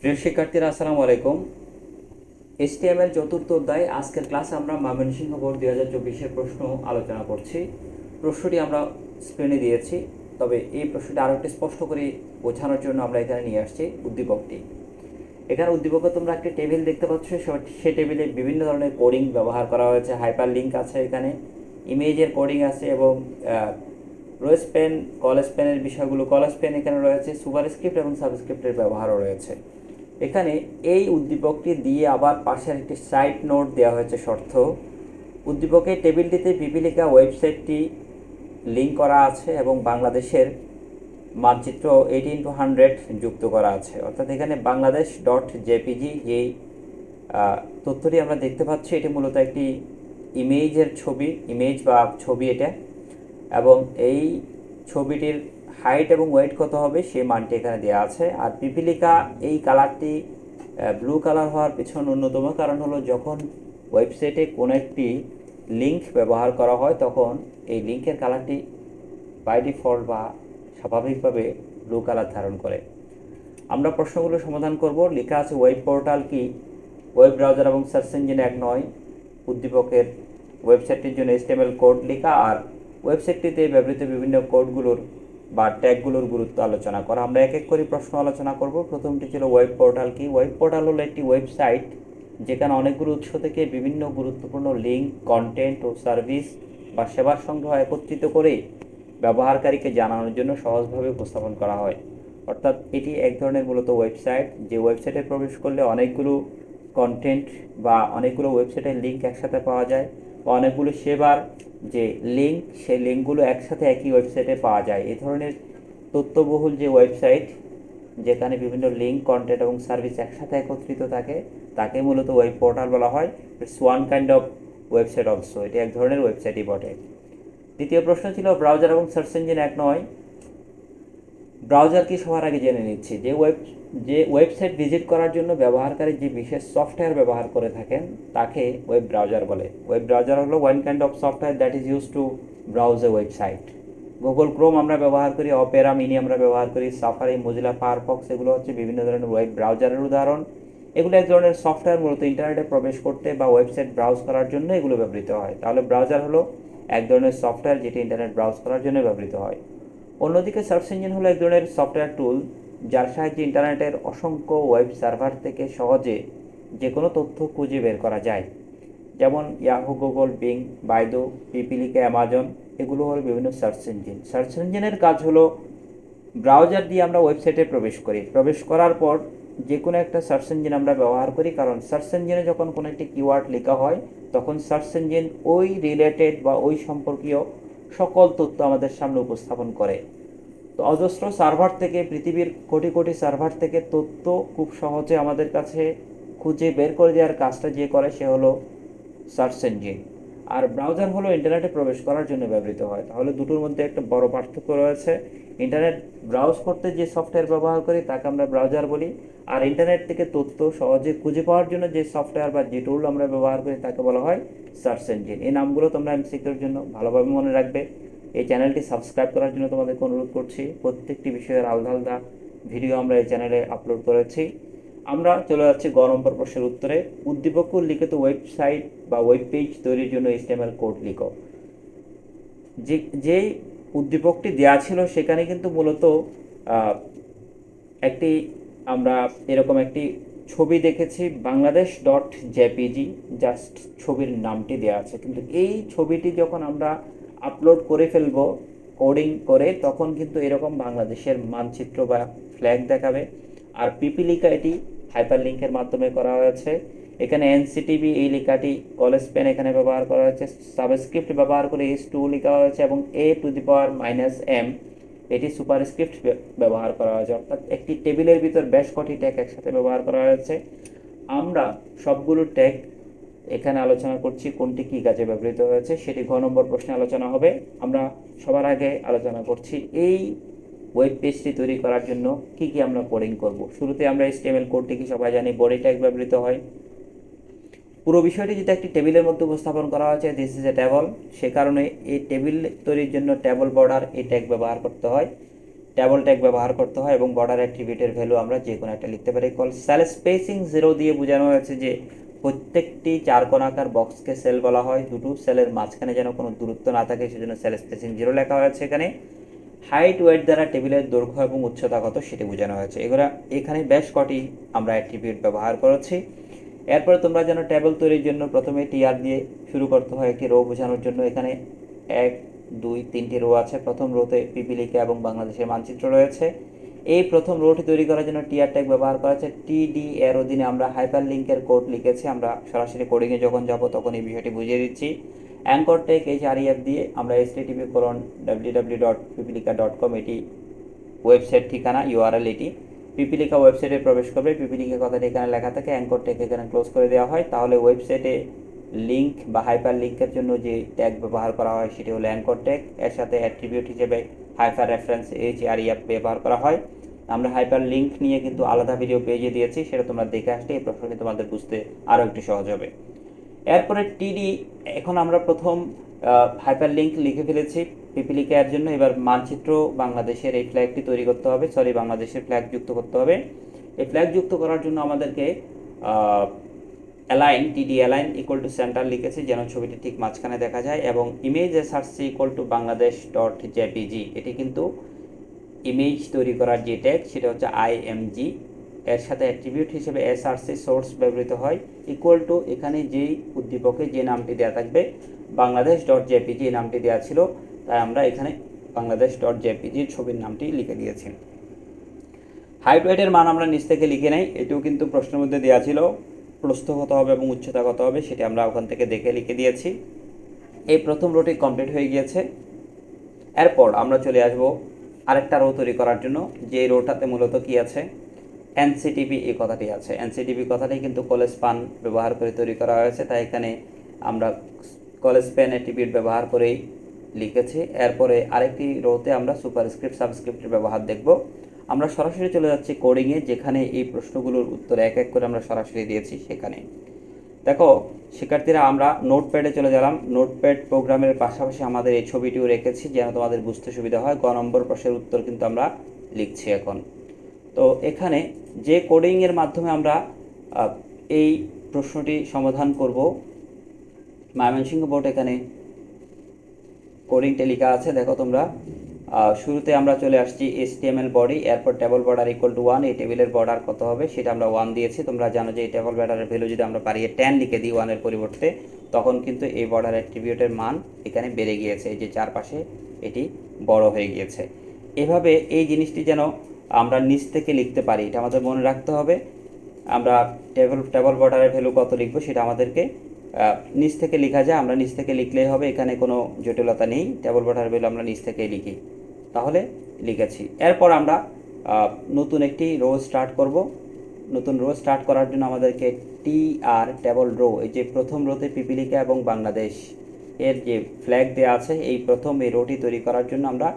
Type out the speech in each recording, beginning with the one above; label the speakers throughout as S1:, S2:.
S1: প্রিয় শিক্ষার্থীরা, আসসালামু আলাইকুম। এসটিএমএল চতুর্থ অধ্যায়, আজকের ক্লাসে আমরা ময়মনসিংহ বোর্ড দুই হাজার চব্বিশের প্রশ্ন আলোচনা করছি। প্রশ্নটি আমরা স্ক্রিনে দিয়েছি, তবে এই প্রশ্নটি আরও একটু স্পষ্ট করে বোঝানোর জন্য আমরা এখানে নিয়ে আসছি উদ্দীপকটি। এখানে উদ্দীপকে তোমরা একটি টেবিল দেখতে পাচ্ছ, সে- টেবিলে বিভিন্ন ধরনের কোডিং ব্যবহার করা হয়েছে। হাইপার লিঙ্ক আছে এখানে, ইমেজের কোডিং আছে এবং রোয়েস পেন, কলেজ পেনের বিষয়গুলো, কলেজ পেন এখানে রয়েছে সুপার স্ক্রিপ্ট এবং সাবস্ক্রিপ্টের ব্যবহারও রয়েছে। এখানে এই উদ্দীপকটি দিয়ে আবার পাশের একটি সাইড নোট দেওয়া হয়েছে শর্ত। উদ্দীপকের টেবিলটিতে পিপিলিকা ওয়েবসাইটটি লিঙ্ক করা আছে এবং বাংলাদেশের মানচিত্র এইটিন টু হান্ড্রেড যুক্ত করা আছে। অর্থাৎ এখানে বাংলাদেশ ডট জেপিজি আহ, তথ্যটি আমরা দেখতে পাচ্ছি এটি মূলত একটি ইমেজের ছবি ইমেজ বা ছবি এটা। এবং এই ছবিটির হাইট এবং ওয়েট কত হবে সেই মানটি এখানে দেওয়া আছে। আর পিপিলিকা এই কালারটি ব্লু কালার হওয়ার পিছনে অন্যতম কারণ হলো যখন ওয়েবসাইটে কোনো একটি লিঙ্ক ব্যবহার করা হয়, তখন এই লিঙ্কের কালারটি বাই ডিফল্ট বা স্বাভাবিকভাবে ব্লু কালার ধারণ করে। আমরা প্রশ্নগুলো সমাধান করব। লেখা আছে ওয়েব পোর্টাল কি? ওয়েব ব্রাউজার এবং সার্চ ইঞ্জিন এক নয়। উদ্দীপকের ওয়েবসাইটটির জন্য এসটিএমএল কোড লেখা। আর ওয়েবসাইটটিতে ব্যবহৃত বিভিন্ন কোডগুলোর বা ট্যাগগুলোর গুরুত্ব আলোচনা করা। আমরা এক এক করে প্রশ্ন আলোচনা করব। প্রথমটি ছিল ওয়েব পোর্টাল কি? ওয়েব পোর্টাল হলো একটি ওয়েবসাইট যেখানে অনেকগুলো উৎস থেকে বিভিন্ন গুরুত্বপূর্ণ লিঙ্ক কন্টেন্ট ও সার্ভিস বা সেবার সংগ্রহ একত্রিত করে ব্যবহারকারীকে জানানোর জন্য সহজভাবে উপস্থাপন করা হয়। অর্থাৎ এটি এক ধরনের মূলত ওয়েবসাইট যে ওয়েবসাইটে প্রবেশ করলে অনেকগুলো কন্টেন্ট বা অনেকগুলো ওয়েবসাইটের লিঙ্ক একসাথে পাওয়া যায়। অনেকগুলো সেবার যে লিঙ্ক সেই লিঙ্কগুলো একসাথে একই ওয়েবসাইটে পাওয়া যায়। এ ধরনের তথ্যবহুল যে ওয়েবসাইট যেখানে বিভিন্ন লিঙ্ক কন্টেন্ট এবং সার্ভিস একসাথে একত্রিত থাকে, তাকে মূলত ওয়েব পোর্টাল বলা হয়। It's one kind of website also এটি এক ধরনের ওয়েবসাইটই বটে। দ্বিতীয় প্রশ্ন ছিল ব্রাউজার এবং সার্চ ইঞ্জিন এক নয়। ব্রাউজার কি সবার আগে জেনে নিচ্ছি। যে ওয়েব, যে ওয়েবসাইট ভিজিট করার জন্য ব্যবহারকারী যে বিশেষ সফটওয়্যার ব্যবহার করে থাকেন, তাকে ওয়েব ব্রাউজার বলে। ওয়েব ব্রাউজার হলো one kind of software that is use to browse a website Google Chrome আমরা ব্যবহার করি অপেরা মিনি আমরা ব্যবহার করি সাফারি মজিলা ফায়ারফক্স এগুলো হচ্ছে বিভিন্ন ধরনের ওয়েব ব্রাউজারের উদাহরণ। এগুলো এক ধরনের সফটওয়্যার মূলত ইন্টারনেটে প্রবেশ করতে বা ওয়েবসাইট ব্রাউজ করার জন্য এগুলো ব্যবহৃত হয়। তাহলে ব্রাউজার হলো এক ধরনের সফটওয়্যার যেটি ইন্টারনেট ব্রাউজ করার জন্য ব্যবহৃত হয়। অন্যদিকে সার্চ ইঞ্জিন হলো এক ধরনের সফটওয়্যার টুল যার সাহায্যে ইন্টারনেটের অসংখ্য ওয়েব সার্ভার থেকে সহজে যে কোনো তথ্য খুঁজে বের করা যায়। যেমন Yahoo Google Bing Baidu Pipilika Amazon এগুলো হলো বিভিন্ন সার্চ ইঞ্জিন। সার্চ ইঞ্জিনের কাজ হলো ব্রাউজার দিয়ে আমরা ওয়েবসাইটে প্রবেশ করি। প্রবেশ করার পর যে কোনো একটা সার্চ ইঞ্জিন আমরা ব্যবহার করি, কারণ সার্চ ইঞ্জিনে যখন কোনো একটি কিওয়ার্ড লেখা হয়, তখন সার্চ ইঞ্জিন ওই রিলেটেড বা ওই সম্পর্কীয় সকল তথ্য আমাদের সামনে উপস্থাপন করে। তো অজস্র সার্ভার থেকে, পৃথিবীর কোটি কোটি সার্ভার থেকে তথ্য খুব সহজে আমাদের কাছে খুঁজে বের করে দেওয়ার কাজটা যে করে, সে হলো সার্চ ইঞ্জিন। আর ব্রাউজার হলো ইন্টারনেটে প্রবেশ করার জন্য ব্যবহৃত হয়। তাহলে দুটোর মধ্যে একটা বড় পার্থক্য রয়েছে। ইন্টারনেট ব্রাউজ করতে যে সফটওয়্যার ব্যবহার করি, তাকে আমরা ব্রাউজার বলি। আর ইন্টারনেট থেকে তথ্য সহজে খুঁজে পাওয়ার জন্য যে সফটওয়্যার বা যে টুল আমরা ব্যবহার করি, তাকে বলা হয় সার্চ ইঞ্জিন এই নামগুলো তোমরা এমসিকিউর জন্য ভালোভাবে মনে রাখবে। এই চ্যানেলটি সাবস্ক্রাইব করার জন্য তোমাদেরকে অনুরোধ করছি। প্রত্যেকটি বিষয়ের আলাদা আলাদা ভিডিও আমরা এই চ্যানেলে আপলোড করেছি। আমরা চলে যাচ্ছি গ নম্বর প্রশ্নের উত্তরে। উদ্দীপক লিখিত ওয়েবসাইট বা ওয়েব পেজ তৈরির জন্য এসটিএমএল কোড লিখো। যে যেই উদ্দীপকটি দেওয়া ছিল সেখানে কিন্তু মূলত একটি আমরা এরকম একটি ছবি দেখেছি বাংলাদেশ ডট জেপিজি জাস্ট ছবির নামটি দেওয়া আছে। কিন্তু এই ছবিটি যখন আমরা আপলোড করে ফেলব কোডিং করে, তখন কিন্তু এরকম বাংলাদেশের মানচিত্র বা ফ্ল্যাগ দেখাবে। আর পিপিলিকা এটি হাইপার লিঙ্কের মাধ্যমে করা হয়েছে। এখানে এনসিটিভি এই লেখাটি কলেজ পেন এখানে ব্যবহার করা হয়েছে। সাবস্ক্রিপ্ট ব্যবহার করে এস টু লেখা হয়েছে এবং a to the power minus m. এটি সুপারস্ক্রিপ্ট ব্যবহার করা হয়েছে। অর্থাৎ একটি টেবিলের ভিতর বেশ কটি ট্যাগ একসাথে ব্যবহার করা হয়েছে। আমরা সবগুলো ট্যাগ এখানে আলোচনা করছি, কোনটি কী কাজে ব্যবহৃত হয়েছে, সেটি ঘ নম্বর প্রশ্নে আলোচনা হবে। আমরা সবার আগে আলোচনা করছি। এই ওয়েব পেজটি তৈরি করার জন্য কি কি আমরা কোডিং করব? শুরুতে আমরা এসটিএমএল কোডটি কি সবাই জানি বডি ট্যাগ ব্যবহৃত হয়। পুরো বিষয়টি যদি একটি টেবিলের মধ্যে উপস্থাপন করা হয়েছে দিস ইজ এ টেবল সে কারণে এই টেবিল তৈরির জন্য টেবল বর্ডার এই ট্যাগ ব্যবহার করতে হয়। ট্যাবল ট্যাগ ব্যবহার করতে হয় এবং বর্ডার অ্যাট্রিবিউটের ভ্যালু আমরা যে কোনো একটা লিখতে পারি। কল সেল স্পেসিং জিরো দিয়ে বোঝানো হয়েছে যে প্রত্যেকটি চার কোণাকার বক্সকে সেল বলা হয়। দুটো সেলের মাঝখানে যেন কোনো দূরত্ব না থাকে, সেজন্য সেল স্পেসিং জিরো লেখা হয়েছে এখানে। হাইট, ওয়েট দ্বারা টেবিলের দৈর্ঘ্য এবং উচ্চতা কত সেটি বোঝানো হয়েছে। এগুলো এখানে বেশ কটি আমরা অ্যাট্রিবিউট ব্যবহার করেছি। এরপরে তোমরা যেন টেবিল তৈরির জন্য প্রথমে টিআর দিয়ে শুরু করতে হয় একটি রো বোঝানোর জন্য। এখানে এক, দুই, তিনটি রো আছে। প্রথম রোতে পিপিলিকা এবং বাংলাদেশের মানচিত্র রয়েছে। এই প্রথম রোটি তৈরি করার জন্য টিআর ট্যাগ ব্যবহার করা হচ্ছে টিডি এর অধীনে আমরা হাইপার লিঙ্কের কোড লিখেছি। আমরা সরাসরি কোডিংয়ে যখন যাব তখন এই বিষয়টি বুঝিয়ে দিচ্ছি। Anchor tag H R F দিয়ে আমরা এস টিভি করন W W dot Pipilika dot com এটি ওয়েবসাইট ঠিকানা ইউআরএল এটি। পিপিলিকা ওয়েবসাইটে প্রবেশ করবে পিপিলিকা কথাটি এখানে লেখা থাকে অ্যাঙ্কর টেক এখানে ক্লোজ করে দেওয়া হয়। তাহলে ওয়েবসাইটে লিঙ্ক বা হাইপার লিঙ্কের জন্য যে ট্যাগ ব্যবহার করা হয়, সেটি হলো অ্যাঙ্কর ট্যাগ এর সাথে অ্যাট্রিবিউট হিসেবে hyper reference H R F ব্যবহার করা হয়। আমরা হাইপার লিঙ্ক নিয়ে কিন্তু আলাদা ভিডিও পেজে দিয়েছি, সেটা তোমরা দেখে আসলে এই প্রশ্নটি তোমাদের বুঝতে আরও একটু সহজ হবে। এরপরে টিডি, এখন আমরা প্রথম হাইপার লিঙ্ক লিখে ফেলেছি পিপিলিকা এর জন্য। এবার মানচিত্র বাংলাদেশের এই ফ্ল্যাগটি তৈরি করতে হবে। সরি, বাংলাদেশের ফ্ল্যাগ যুক্ত করতে হবে। এই ফ্ল্যাগ যুক্ত করার জন্য আমাদেরকে অ্যালাইন টিডি অ্যালাইন ইকুয়াল টু সেন্টার লিখেছি, যেন ছবিটি ঠিক মাঝখানে দেখা যায়। এবং image SRC equal to Bangladesh dot JPG এটি কিন্তু ইমেজ তৈরি করার যে ট্যাগ সেটা হচ্ছে আইএমজি এর সাথে অ্যাট্রিবিউট হিসেবে এসআরসি সোর্স ব্যবহৃত হয় ইকুয়াল টু এখানে যেই উদ্দীপকে যে নামটি দেওয়া থাকবে বাংলাদেশ ডট জেপিজি এই নামটি দেওয়া ছিল, তাই আমরা এখানে বাংলাদেশ ডট জেপিজি ছবির নামটি লিখে দিয়েছি। হাইট মান আমরা নিচ থেকে লিখে নেই, এটিও কিন্তু প্রশ্নের মধ্যে দেওয়া ছিল, প্রস্থ কত হবে এবং উচ্চতা কত হবে সেটি আমরা ওখান থেকে দেখে লিখে দিয়েছি। এই প্রথম রোটি কমপ্লিট হয়ে গিয়েছে। এরপর আমরা চলে আসব আরেকটা রো তৈরি করার জন্য, যে রোটাতে মূলত কি আছে? এনসিটিভি এই কথাটি আছে। এনসিটিভি কথাটি কিন্তু কলেজ পান ব্যবহার করে তৈরি করা হয়েছে, তাই এখানে আমরা কলেজ পেন অ্যাট্রিবিউট ব্যবহার করেই লিখেছি। এরপরে আরেকটি রোতে আমরা সুপারস্ক্রিপ্ট, সাবস্ক্রিপ্টের ব্যবহার দেখব। আমরা সরাসরি চলে যাচ্ছি কোডিংয়ে, যেখানে এই প্রশ্নগুলোর উত্তর এক এক করে আমরা সরাসরি দিয়েছি সেখানে। দেখো, শিক্ষার্থীরা, আমরা নোটপ্যাডে চলে গেলাম। নোটপ্যাড প্রোগ্রামের পাশাপাশি আমাদের এই ছবিটিও রেখেছি, যেন তোমাদের বুঝতে সুবিধা হয়। গ নম্বর প্রশ্নের উত্তর কিন্তু আমরা লিখছি এখন। তো এখানে যে কোডিংয়ের মাধ্যমে আমরা এই প্রশ্নটি সমাধান করব। ময়মনসিংহ বোর্ড এখানে কোডিংটা লেখা আছে, দেখো তোমরা। শুরুতে আমরা চলে আসছি এসটিএমএল বডি এরপর table border equal to one এই টেবিলের বর্ডার কত হবে সেটা আমরা ওয়ান দিয়েছি। তোমরা জানো যে এই টেবল বর্ডারের ভ্যালু যদি আমরা পারিয়ে টেন লিখে দিই ওয়ানের পরিবর্তে, তখন কিন্তু এই বর্ডার অ্যাট্রিবিউটের মান এখানে বেড়ে গিয়েছে। এই যে চারপাশে এটি বড় হয়ে গিয়েছে। এভাবে এই জিনিসটি যেন আমরা নিচ থেকে লিখতে পারি, এটা আমাদের মনে রাখতে হবে। আমরা টেবল টেবল বর্ডারের ভ্যালু কত লিখব সেটা আমাদেরকে নিচ থেকে লেখা যায়, আমরা নিচ থেকে লিখলেই হবে, এখানে কোনো জটিলতা নেই টেবল বর্ডারের ভ্যালু আমরা নিচ থেকেই লিখি। তাহলে লিখেছি। এরপর আমরা নতুন একটি রো স্টার্ট করব। নতুন রো স্টার্ট করার জন্য আমাদেরকে টি আর টেবল রো এই যে প্রথম রোতে পিপিলিকা এবং বাংলাদেশ এর যে ফ্ল্যাগ দেওয়া আছে, এই প্রথম এই রোটি তৈরি করার জন্য আমরা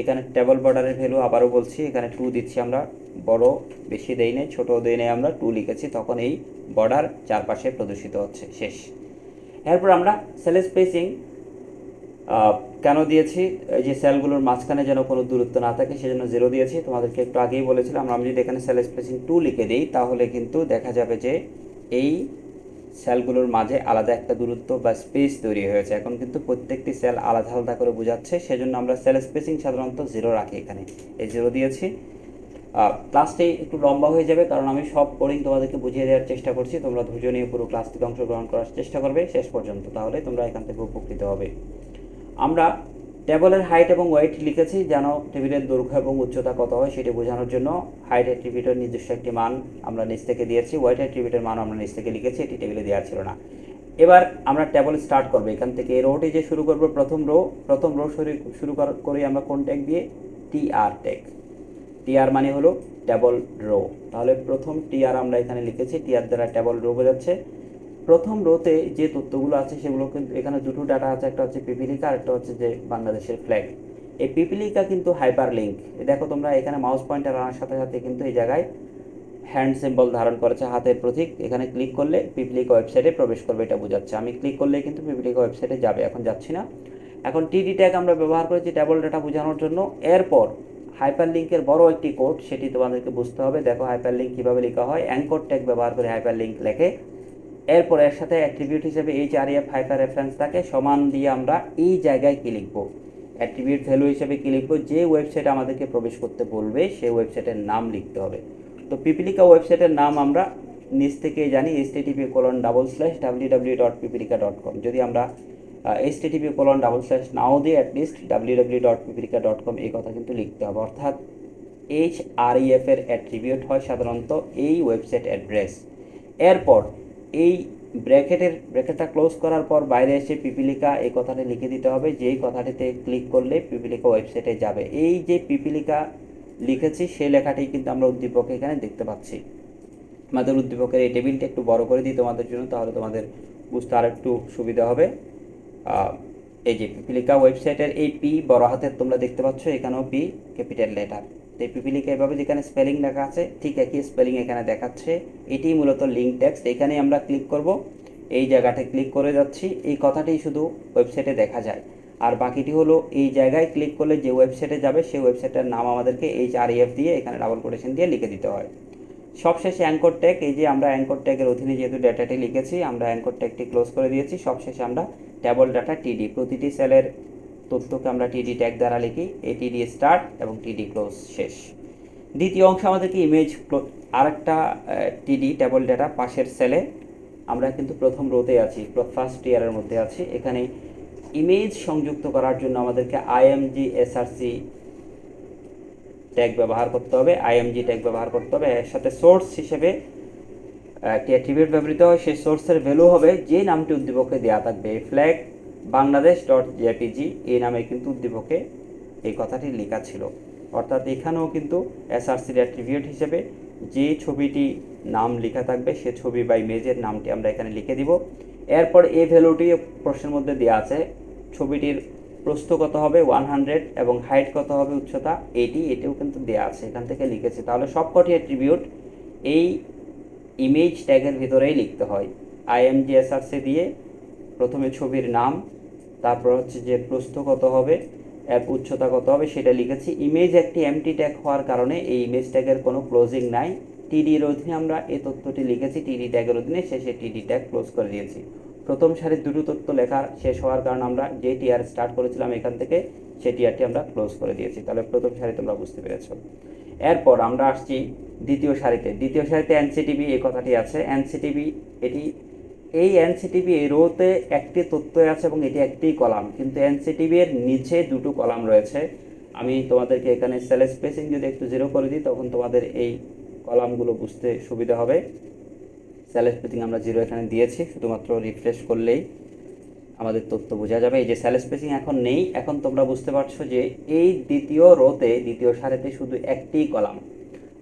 S1: এখানে টেবল বর্ডারের ভ্যালু আবারও বলছি, এখানে টু দিচ্ছি আমরা। বড়, বেশি দেই নেই, ছোটো দেই নেই আমরা টু লিখেছি, তখন এই বর্ডার চারপাশে প্রদর্শিত হচ্ছে, শেষ। এরপর আমরা সেল স্পেসিং কেন দিয়েছি? এই যে সেলগুলোর মাঝখানে যেন কোনো দূরত্ব না থাকে, সেজন্য জিরো দিয়েছি। তোমাদেরকে একটু আগেই বলেছিলাম, আমরা যদি এখানে সেল স্পেসিং টু লিখে দিই, তাহলে কিন্তু দেখা যাবে যে এই সেলগুলোর মাঝে আলাদা একটা দূরত্ব বা স্পেস তৈরি হয়েছে। এখন কিন্তু প্রত্যেকটি সেল আলাদা আলাদা করে বোঝাচ্ছে, সেজন্য আমরা সেল স্পেসিং সাধারণত জিরো রাখি এখানে। এই জিরো দিয়েছি। ক্লাসটি একটু লম্বা হয়ে যাবে, কারণ আমি সব কোডিং তোমাদেরকে বুঝিয়ে দেওয়ার চেষ্টা করছি। তোমরা ধৈর্য নিয়ে পুরো থেকে অংশগ্রহণ করার চেষ্টা করবে শেষ পর্যন্ত, তাহলে তোমরা এখান থেকে উপকৃত হবে। আমরা টেবলের হাইট এবং ওয়েট লিখেছি যেন টেবিলের দৈর্ঘ্য এবং উচ্চতা কত হয় সেটি বোঝানোর জন্য হাইট অ্যাট্রিবিউটের নির্দিষ্ট একটি মান আমরা নিচ থেকে দিয়েছি, ওয়েট অ্যাট্রিবিউটের মান আমরা নিচ থেকে লিখেছি, এটি টেবিলে দেওয়া ছিল না। এবার আমরা টেবল স্টার্ট করব এখান থেকে। রোটি যে শুরু করব, প্রথম রো প্রথম রো শুরু শুরু কর- আমরা কোন ট্যাগ দিয়ে? টি আর ট্যাগ টিআর মানে হলো টেবল রো তাহলে প্রথম টিআর আমরা এখানে লিখেছি। টিআর দ্বারা টেবল রো বোঝাচ্ছে। প্রথম রোতে যে তথ্যগুলো আছে সেগুলো কিন্তু এখানে দুটো ডাটা আছে, একটা হচ্ছে পিপিলিকা আর একটা হচ্ছে যে বাংলাদেশের ফ্ল্যাগ এই পিপিলিকা কিন্তু হাইপার লিঙ্ক দেখো তোমরা এখানে মাউস পয়েন্টার আনার সাথে সাথে কিন্তু এই জায়গায় হ্যান্ড সিম্বল ধারণ করেছে হাতের প্রতীক। এখানে ক্লিক করলে পিপিলিকা ওয়েবসাইটে প্রবেশ করবে, এটা বোঝাচ্ছে। আমি ক্লিক করলে কিন্তু পিপিলিকা ওয়েবসাইটে যাবে, এখন যাচ্ছি না। এখন টিডি ট্যাগ আমরা ব্যবহার করেছি টেবল ডাটা বোঝানোর জন্য। এরপর
S2: হাইপার লিঙ্কের বড় একটি কোড সেটি তোমাদেরকে বুঝতে হবে। দেখো হাইপার লিঙ্ক কীভাবে লেখা হয়। অ্যাঙ্কর ট্যাগ ব্যবহার করে হাইপার লিঙ্ক লেখে। এরপর এর সাথে অ্যাট্রিবিউট হিসেবে H R F hyper reference থাকে। সমান দিয়ে আমরা এই জায়গায় কি লিখব? অ্যাট্রিবিউট ভ্যালু হিসেবে কি লিখব? যে ওয়েবসাইট আমাদেরকে প্রবেশ করতে বলবে, সেই ওয়েবসাইটের নাম লিখতে হবে। তো পিপিলিকা ওয়েবসাইটের নাম আমরা নিচ থেকে জানি S TP colon double slash W W dot Pipilika dot com যদি আমরা S TP colon double slash নাও দিই at least W W dot Pipilika dot com এই কথা কিন্তু লিখতে হবে। অর্থাৎ এইচ আর এফ এর অ্যাট্রিবিউট হয় সাধারণত এই ওয়েবসাইট অ্যাড্রেস এরপর এই ব্র্যাকেটের, ব্র্যাকেটটা ক্লোজ করার পর বাইরে এসে পিপিলিকা এই কথাটি লিখে দিতে হবে। যেই কথাটিতে ক্লিক করলে পিপিলিকা ওয়েবসাইটে যাবে। এই যে পিপিলিকা লিখেছি, সেই লেখাটি কিন্তু আমরা উদ্দীপকে এখানে দেখতে পাচ্ছি। আমাদের উদ্দীপকের এই টেবিলটা একটু বড় করে দিই তোমাদের জন্য, তাহলে তোমাদের বুঝতে আর একটু সুবিধা হবে। এই যে পিপিলিকা ওয়েবসাইটের এই পি বড় হাতের তোমরা দেখতে পাচ্ছ, এখানেও পি, ক্যাপিটাল লেটার। এই পিপিলিকা এভাবে যেখানে স্পেলিং লেখা আছে, ঠিক একই স্পেলিং এখানে দেখাচ্ছে। এটি মূলত লিঙ্ক টেক্সট এখানে আমরা ক্লিক করব। এই জায়গাতে ক্লিক করে যাচ্ছি। এই কথাটি শুধু ওয়েবসাইটে দেখা যায়। আর বাকিটি হলো এই জায়গায় ক্লিক করলে যে ওয়েবসাইটে যাবে, সেই ওয়েবসাইটের নাম আমাদেরকে এইচ আর এফ দিয়ে এখানে ডাবল কোটেশন দিয়ে লিখে দিতে হয়। সবশেষে অ্যাঙ্কর ট্যাগ এই যে আমরা অ্যাঙ্কর ট্যাগের অধীনে যেহেতু ডাটাটি লিখেছি, আমরা অ্যাঙ্কর ট্যাগটি ক্লোজ করে দিয়েছি। সবশেষে আমরা ট্যাবল ডাটা টিডি প্রতিটি সেলের তথ্যকে আমরা টিডি ট্যাগ দ্বারা লিখি। এই টিডি স্টার্ট এবং টিডি ক্লোজ শেষ। দ্বিতীয় অংশ আমাদেরকে ইমেজ আরেকটা টিডি ট্যাবল ডাটা পাশের সেলে আমরা কিন্তু প্রথম রোতে আছি ফার্স্ট ইয়ারের মধ্যে আছি। এখানে ইমেজ সংযুক্ত করার জন্য আমাদেরকে আইএমজি এসআরসি ট্যাগ ব্যবহার করতে হবে। আইএমজি ট্যাগ ব্যবহার করতে হবে। এর সাথে সোর্স হিসেবে একটি অ্যাট্রিবিউট ব্যবহৃত হয়। সেই সোর্সের ভ্যালু হবে যে নামটি উদ্দীপকে দেওয়া থাকবে। ফ্ল্যাগ বাংলাদেশ ডট জেপিজি এই নামে কিন্তু উদ্দীপকে এই কথাটি লেখা ছিল। অর্থাৎ এখানেও কিন্তু এসআরসির অ্যাট্রিবিউট হিসেবে যে ছবিটি নাম লেখা থাকবে, সে ছবি বা ইমেজের নামটি আমরা এখানে লিখে দিব। এরপর এই ভ্যালুটি প্রশ্নের মধ্যে দেওয়া আছে। ছবিটির প্রস্থ কত হবে? ওয়ান হান্ড্রেড এবং হাইট কত হবে? উচ্চতা এটি এটিও কিন্তু দেওয়া আছে, এখান থেকে লিখেছে। তাহলে সবকটি অ্যাট্রিবিউট এই ইমেজ ট্যাগের ভিতরেই লিখতে হয়। আইএমজিএসআরসি দিয়ে প্রথমে ছবির নাম তারপর হচ্ছে যে প্রস্থ কত হবে, এর উচ্চতা কত হবে সেটা লিখেছি। ইমেজ একটি এমটি ট্যাগ হওয়ার কারণে এই ইমেজ ট্যাগের কোনো ক্লোজিং নাই। টিডির অধীনে আমরা এই তথ্যটি লিখেছি টিডি ট্যাগের অধীনে শেষে টিডি ট্যাগ ক্লোজ করে দিয়েছি। প্রথম সারির দুটো তথ্য লেখা শেষ হওয়ার কারণে আমরা যে টিআর স্টার্ট করেছিলাম এখান থেকে সেই টিআরটি আমরা ক্লোজ করে দিয়েছি। তাহলে প্রথম সারি তোমরা বুঝতে পেরেছ। এরপর আমরা আসছি দ্বিতীয় সারিতে। দ্বিতীয় সারিতে এনসিটিভি এই কথাটি আছে। এনসিটিভি এটি এই এনসিটিভি রোতে একটি তথ্য আছে এবং এটি একটি কলাম। কিন্তু এনসিটিভি এর নিচে দুটো কলাম রয়েছে। আমি তোমাদেরকে এখানে সেল স্পেসিং যদি একটু জিরো করে দিই, তখন তোমাদের এই কলামগুলো বুঝতে সুবিধা হবে। সেল স্পেসিং আমরা জিরো এখানে দিয়েছি, শুধুমাত্র রিফ্রেশ করলেই আমাদের তথ্য বোঝা যাবে। এই যে সেল স্পেসিং এখন নেই, এখন তোমরা বুঝতে পারছ যে এই দ্বিতীয় রোতে, দ্বিতীয় সারিতে শুধু একটি কলাম।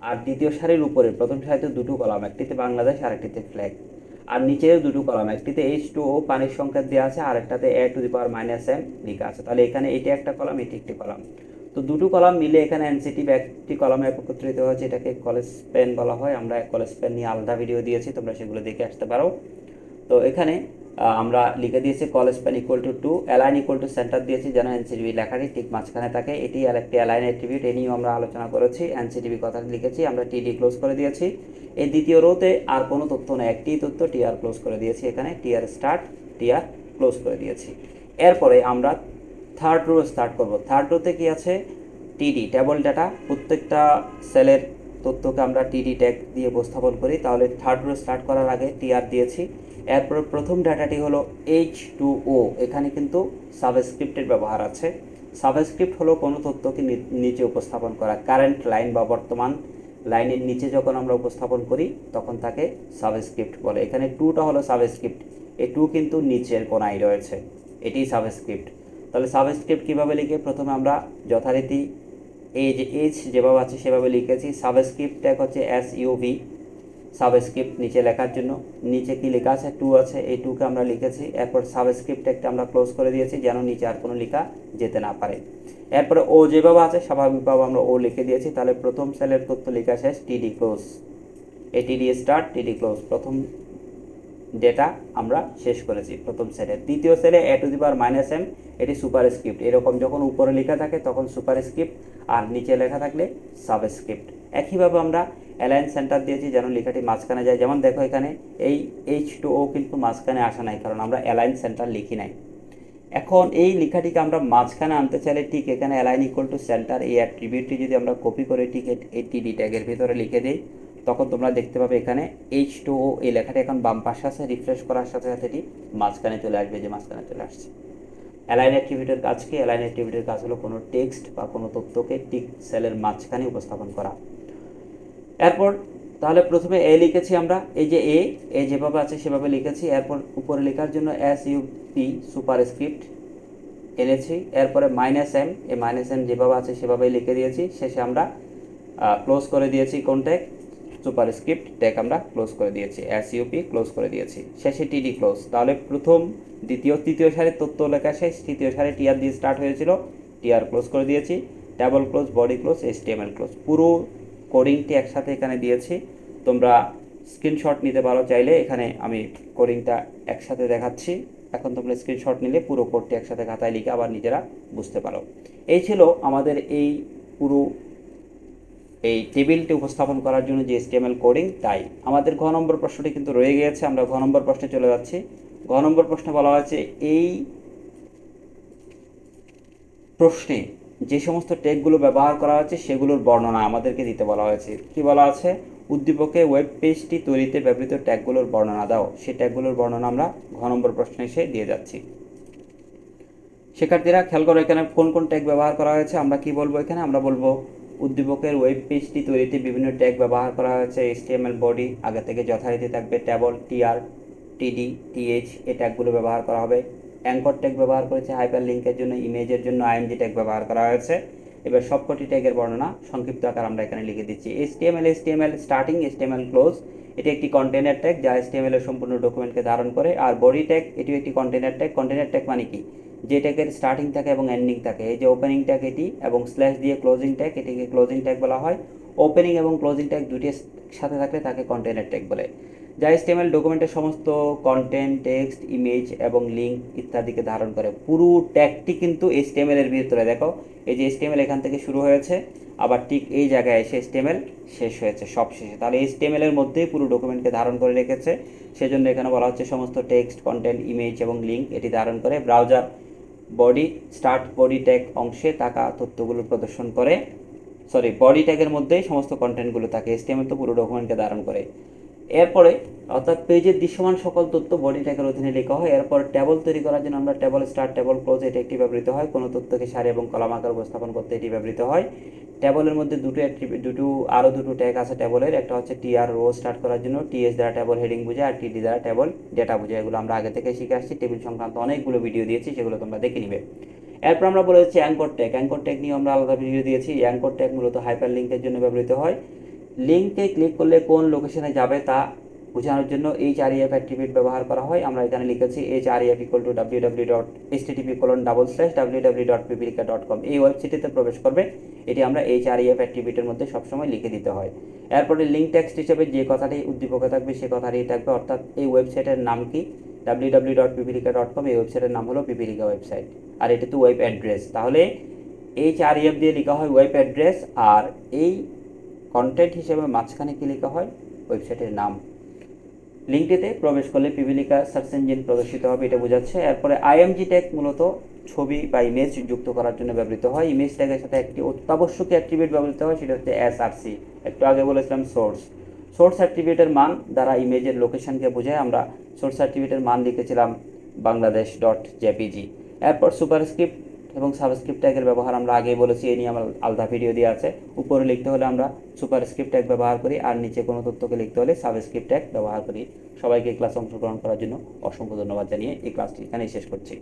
S2: আর দ্বিতীয় সারির উপরে, প্রথম সারিতে দুটো কলাম, একটিতে বাংলাদেশ আর একটিতে ফ্ল্যাগ আর নিচেও দুটো কলাম একটিতে এইচ টু ও পানির সংখ্যা দেওয়া আছে আর একটাতে a to the power minus m লেখা আছে। তাহলে এখানে এটি একটা কলাম এটি একটি কলাম তো দুটো কলাম মিলে এখানে এনসিটি একটি কলামে একত্রিত হয়েছে, এটাকে কলেজ পেন বলা হয়। আমরা কলেজ পেন নিয়ে আলাদা ভিডিও দিয়েছি, তোমরা সেগুলো দেখে আসতে পারো। তো এখানে আমরা লিখে দিয়েছি colspan equal to two align equal to center দিয়েছি, যেন এনসিটিভি লেখাটি ঠিক মাঝখানে থাকে। এটি আর একটি অ্যালাইন অ্যাট্রিবিউট এ নিয়েও আমরা আলোচনা করেছি এনসিটিভি কথাটি লিখেছি, আমরা টিডি ক্লোজ করে দিয়েছি। এই দ্বিতীয় রোতে আর কোনো তথ্য নেই, একটি তথ্য টিআর ক্লোজ করে দিয়েছি এখানে টিআর স্টার্ট টিআর ক্লোজ করে দিয়েছি। এরপরে আমরা থার্ড রো স্টার্ট করব। থার্ড রোতে কি আছে? টিডি টেবল ডাটা প্রত্যেকটা সেলের তথ্যকে আমরা টিডি ট্যাগ দিয়ে উপস্থাপন করি, তাহলে থার্ড রো স্টার্ট করার আগে টিআর দিয়েছি। এরপর প্রথম ডাটাটি হলো এইচ টু ও এখানে কিন্তু সাবস্ক্রিপ্টের ব্যবহার আছে। সাবস্ক্রিপ্ট হলো কোনো তথ্যকে নিচে উপস্থাপন করা। কারেন্ট লাইন বা বর্তমান লাইনের নিচে যখন আমরা উপস্থাপন করি, তখন তাকে সাবস্ক্রিপ্ট বলে। এখানে টুটা হলো সাবস্ক্রিপ্ট এই টু কিন্তু নিচের কোনায় রয়েছে। এটি সাবস্ক্রিপ্ট তাহলে সাবস্ক্রিপ্ট কীভাবে লিখে? প্রথমে আমরা যথারীতি এই যে এইচ যেভাবে আছে সেভাবে লিখেছি। সাবস্ক্রিপ্ট ট্যাগ হচ্ছে এস ইউভি সাবস্ক্রিপ্ট নিচে লেখার জন্য। নিচে কি লেখা আছে? টু আছে। এই টুকে আমরা লিখেছি। এরপর সাবস্ক্রিপ্ট একটা আমরা ক্লোজ করে দিয়েছি যেন নিচে আর কোনো লেখা যেতে না পারে। এরপরে ও যেভাবে আছে স্বাভাবিকভাবে আমরা ও লিখে দিয়েছি। তাহলে প্রথম সেলের তথ্য লেখা শেষ। টিডি ক্লোজ এই টিডি স্টার্ট টিডি ক্লোজ প্রথম ডেটা আমরা শেষ করেছি প্রথম সেলে দ্বিতীয় সেলে a to the power minus m এটি সুপার স্ক্রিপ্ট এরকম যখন উপরে লেখা থাকে তখন সুপার স্ক্রিপ্ট আর নিচে লেখা থাকলে সাবস্ক্রিপ্ট একইভাবে আমরা অ্যালায়েন্স সেন্টার দিয়েছি, যেন লেখাটি মাঝখানে যায়। যেমন দেখো এখানে, এই এইচ টু ও কিন্তু মাঝখানে আসা নাই, কারণ আমরা অ্যালাইন সেন্টার লিখি নাই। এখন এই লেখাটিকে আমরা মাঝখানে আনতে চাইলে ঠিক এখানে অ্যালাইন ইকুয়াল টু সেন্টার এই অ্যাট্রিবিউটটি যদি আমরা কপি করে ঠিক এই টিডি ট্যাগের ভিতরে লিখে দিই, তখন তোমরা দেখতে পাবে এখানে এইচ টু ও এই লেখাটি এখন বাম পাশে আছে রিফ্রেশ করার সাথে সাথে এটি মাঝখানে চলে আসবে, যে মাঝখানে চলে আসছে। অ্যালাইন অ্যাট্রিবিউটের কাজ কি অ্যালাইন অ্যাট্রিবিউটের কাজ হলো কোনো টেক্সট বা কোনো তথ্যকে টিক সেলের মাঝখানে উপস্থাপন করা। এরপর তাহলে প্রথমে এ লিখেছি আমরা, এই যে এ এ যেভাবে আছে সেভাবে লিখেছি। এরপর উপরে লেখার জন্য S U P super script এনেছি। এরপরে minus m a minus m যেভাবে আছে সেভাবেই লিখে দিয়েছি। শেষে আমরা ক্লোজ করে দিয়েছি কোন ট্যাগ সুপার স্ক্রিপ্ট ট্যাগ আমরা ক্লোজ করে দিয়েছি এস ইউপি ক্লোজ করে দিয়েছি। শেষে টিডি ক্লোজ। তাহলে প্রথম, দ্বিতীয়, তৃতীয় সারির তথ্য লেখা শেষ। তৃতীয় সারি টিআর দিয়ে স্টার্ট হয়েছিল। টিআর ক্লোজ করে দিয়েছি। Table close body close HTML close পুরো কোডিংটি একসাথে এখানে দিয়েছি। তোমরা স্ক্রিনশট নিতে পারো চাইলে। এখানে আমি কোডিংটা একসাথে দেখাচ্ছি। এখন তোমরা স্ক্রিনশট নিলে পুরো কোডটি একসাথে খাতায় লিখে আবার নিজেরা বুঝতে পারো। এই ছিল আমাদের এই পুরো এই টেবিলটি উপস্থাপন করার জন্য যে এসটিএমএল কোডিং, তাই। আমাদের ঘ নম্বর প্রশ্নটি কিন্তু রয়ে গিয়েছে, আমরা ঘ নম্বর প্রশ্নে চলে যাচ্ছি। ঘ নম্বর প্রশ্নে বলা হয়েছে, এই প্রশ্নে যে সমস্ত ট্যাগগুলো ব্যবহার করা হয়েছে, সেগুলোর বর্ণনা আমাদেরকে দিতে বলা হয়েছে। কি বলা আছে? উদ্দীপকে ওয়েব পেজটি তৈরিতে ব্যবহৃত ট্যাগগুলোর বর্ণনা দাও। সেই ট্যাগগুলোর বর্ণনা আমরা ঘ নম্বর প্রশ্নে এসে দিয়ে যাচ্ছি। শিক্ষার্থীরা, খেয়াল করো এখানে কোন কোন ট্যাগ ব্যবহার করা হয়েছে, আমরা কি বলব এখানে? আমরা বলব উদ্দীপকের ওয়েব পেজটি তৈরিতে বিভিন্ন ট্যাগ ব্যবহার করা হয়েছে এইচটিএমএল বডি আগে থেকে যথারীতি থাকবে ট্যাবল টিআর টিডি টিএইচ এ ট্যাগগুলো ব্যবহার করা হবে। অ্যাঙ্কর ট্যাগ ব্যবহার করেছে হাইপার লিঙ্কের জন্য ইমেজের জন্য আইএমজি ট্যাগ ব্যবহার করা হয়েছে। এবার সবকটি ট্যাগের বর্ণনা, সংক্ষিপ্ত আকার আমরা এখানে লিখে দিচ্ছি। HTML HTML starting HTML close এটি একটি কন্টেনার ট্যাগ যা এইচটিএমএল এর সম্পূর্ণ ডকুমেন্টকে ধারণ করে। আর বডি ট্যাগ এটিও একটি কন্টেনার ট্যাগ কন্টেনার ট্যাগ মানে কি? যে ট্যাগের স্টার্টিং থাকে এবং এন্ডিং থাকে। এই যে ওপেনিং ট্যাগ এটি এবং স্ল্যাশ দিয়ে ক্লোজিং ট্যাগ এটিকে ক্লোজিং ট্যাগ বলা হয়। ওপেনিং এবং ক্লোজিং ট্যাগ দুটি সাথে থাকলে তাকে কন্টেনার ট্যাগ বলে। যা HTML ডকুমেন্টের সমস্ত কন্টেন্ট টেক্সট ইমেজ এবং লিঙ্ক ইত্যাদিকে ধারণ করে। পুরো ট্যাগটি কিন্তু HTML এর ভিতরে। দেখো, এই যে HTML এখান থেকে শুরু হয়েছে, আবার ঠিক এই জায়গায় এসে HTML শেষ হয়েছে, সব শেষে। তাহলে HTML এর মধ্যেই পুরো ডকুমেন্টকে ধারণ করে রেখেছে। সেজন্য এখানে বলা হচ্ছে সমস্ত টেক্সট কন্টেন্ট ইমেজ এবং লিঙ্ক এটি ধারণ করে। Browser body start body tag অংশে থাকা তথ্যগুলো প্রদর্শন করে। সরি বডি ট্যাগের মধ্যেই সমস্ত কন্টেন্টগুলো থাকে। এসটিএমএল তো পুরো ডকুমেন্টকে ধারণ করে। এরপরে, অর্থাৎ পেজের দৃশ্যমান সকল তথ্য বডি ট্যাগের অধীনে লেখা হয়। এরপর টেবল তৈরি করার জন্য আমরা টেবল স্টার্ট টেবল ক্লোজ এটি একটি ব্যবহৃত হয়। কোনো তথ্যকে সারি এবং কলাম আকার উপস্থাপন করতে এটি ব্যবহৃত হয়। টেবলের মধ্যে দুটো দুটো আরও দুটো ট্যাগ আছে টেবলের একটা হচ্ছে টিআর রো স্টার্ট করার জন্য। টিএস দ্বারা টেবল হেডিং বোঝায় আর টিডি দ্বারা টেবল ডেটা বোঝায়। এগুলো আমরা আগে থেকে শিখে আসছি। টেবিল সংক্রান্ত অনেকগুলো ভিডিও দিয়েছি, সেগুলো তোমরা দেখে নিবে। এরপর আমরা বলেছি অ্যাঙ্কর ট্যাগ অ্যাঙ্কর ট্যাগ নিয়ে আমরা আলাদা ভিডিও দিয়েছি। অ্যাঙ্কর ট্যাগ মূলত হাইপার লিঙ্কের জন্য ব্যবহৃত হয়। লিঙ্কে ক্লিক করলে কোন লোকেশনে যাবে তা বোঝানোর জন্য এইচ আর এফ অ্যাট্রিবিউট ব্যবহার করা হয়। আমরা এখানে লিখেছি H R F equal to W W dot H TP colon double slash W W dot Pipilika dot com এই ওয়েবসাইটে প্রবেশ করবে। এটি আমরা এইচ আর এফ অ্যাট্রিবিউটের মধ্যে সবসময় লিখে দিতে হয়। এরপরে লিঙ্ক টেক্সট হিসেবে যে কথাটি উদ্দীপকে থাকবে, সে কথাটি থাকবে। অর্থাৎ এই ওয়েবসাইটের নাম কি? W W dot Pipilika dot com এই ওয়েবসাইটের নাম হলো পিপিলিকা ওয়েবসাইট আর এটি তো ওয়েব অ্যাড্রেস তাহলে এইচ আর এফ দিয়ে লেখা হয় ওয়েব অ্যাড্রেস আর এই কন্টেন্ট হিসেবে মাঝখানে কি লেখা হয়? ওয়েবসাইটের নাম। লিঙ্কটিতে প্রবেশ করলে পিপিলিকা সার্চ ইঞ্জিন প্রদর্শিত হবে, এটা বোঝাচ্ছে। এরপরে আইএমজি ট্যাগ মূলত ছবি বা ইমেজ যুক্ত করার জন্য ব্যবহৃত হয়। ইমেজ ট্যাগের সাথে একটি অত্যাবশ্যকীয় অ্যাট্রিবিউট ব্যবহৃত হয়, সেটা হচ্ছে এসআরসি একটু আগে বলেছিলাম সোর্স সোর্স অ্যাট্রিবিউটের মান দ্বারা ইমেজের লোকেশনকে বোঝায়। আমরা সোর্স অ্যাট্রিবিউটের মান লিখেছিলাম বাংলাদেশ ডট জেপিজি এরপর সুপারস্ক্রিপ্ট এবং সাবস্ক্রিপ্ট ট্যাগের ব্যবহার আমরা আগেই বলেছি, এই নিয়ে আমার আলাদা ভিডিও দেওয়া আছে। উপরে লিখতে হলে আমরা সুপারস্ক্রিপ্ট ট্যাগ ব্যবহার করি, আর নিচে কোনো তথ্যকে লিখতে হলে সাবস্ক্রিপ্ট ট্যাগ ব্যবহার করি। সবাইকে ক্লাস অংশগ্রহণ করার জন্য অসংখ্য ধন্যবাদ জানিয়ে এই ক্লাসটি এখানেই শেষ করছি।